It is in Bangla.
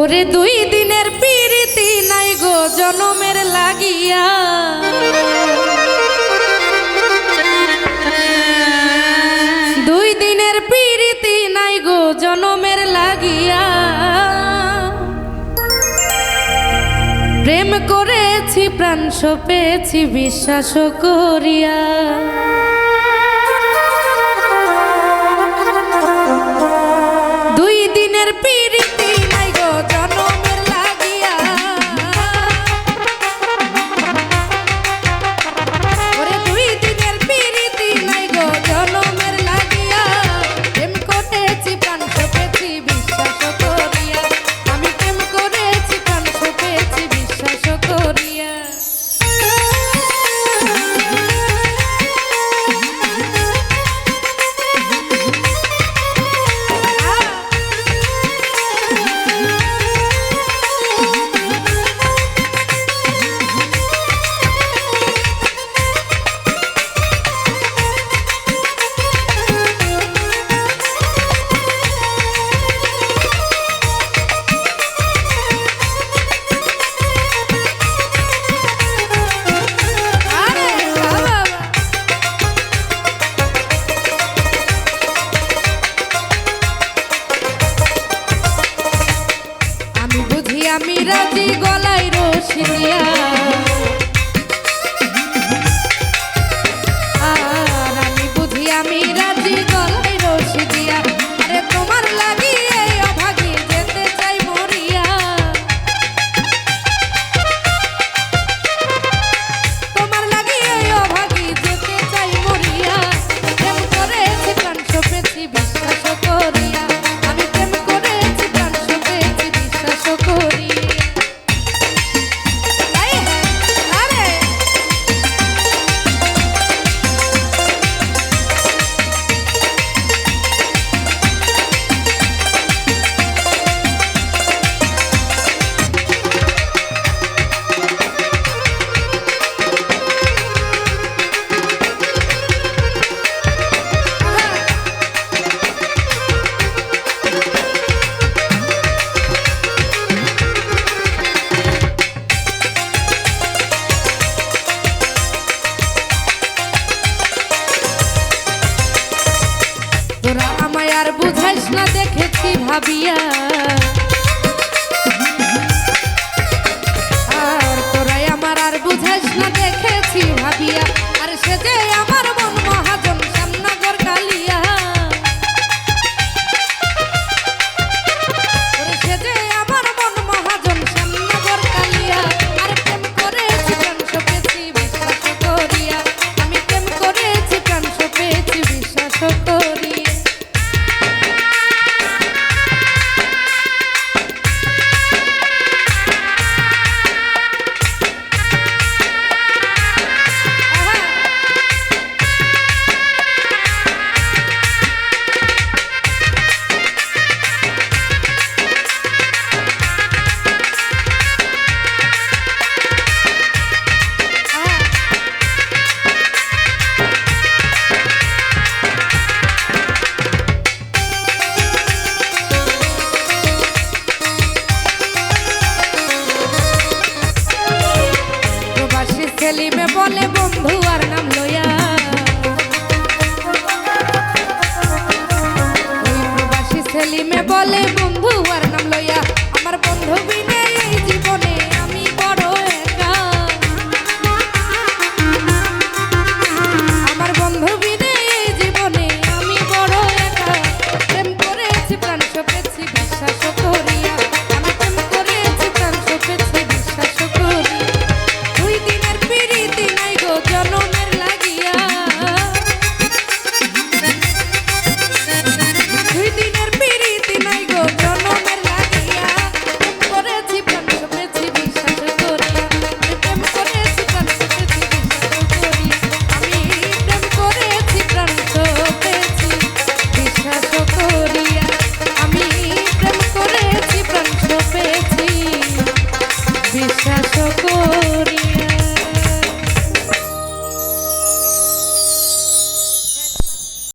ওরে দুই দিনের প্রীতি নাই গো জনমের লাগিয়া। দুই দিনের প্রীতি নাই গো জনমের লাগিয়া। প্রেম করেছি, প্রাণ সপেছি বিশ্বাস করিয়া। আমি রাজি গলায় রসিয়া ভাবিয়া বলে বন্ধু আর নাম লইয়া। আমার বন্ধু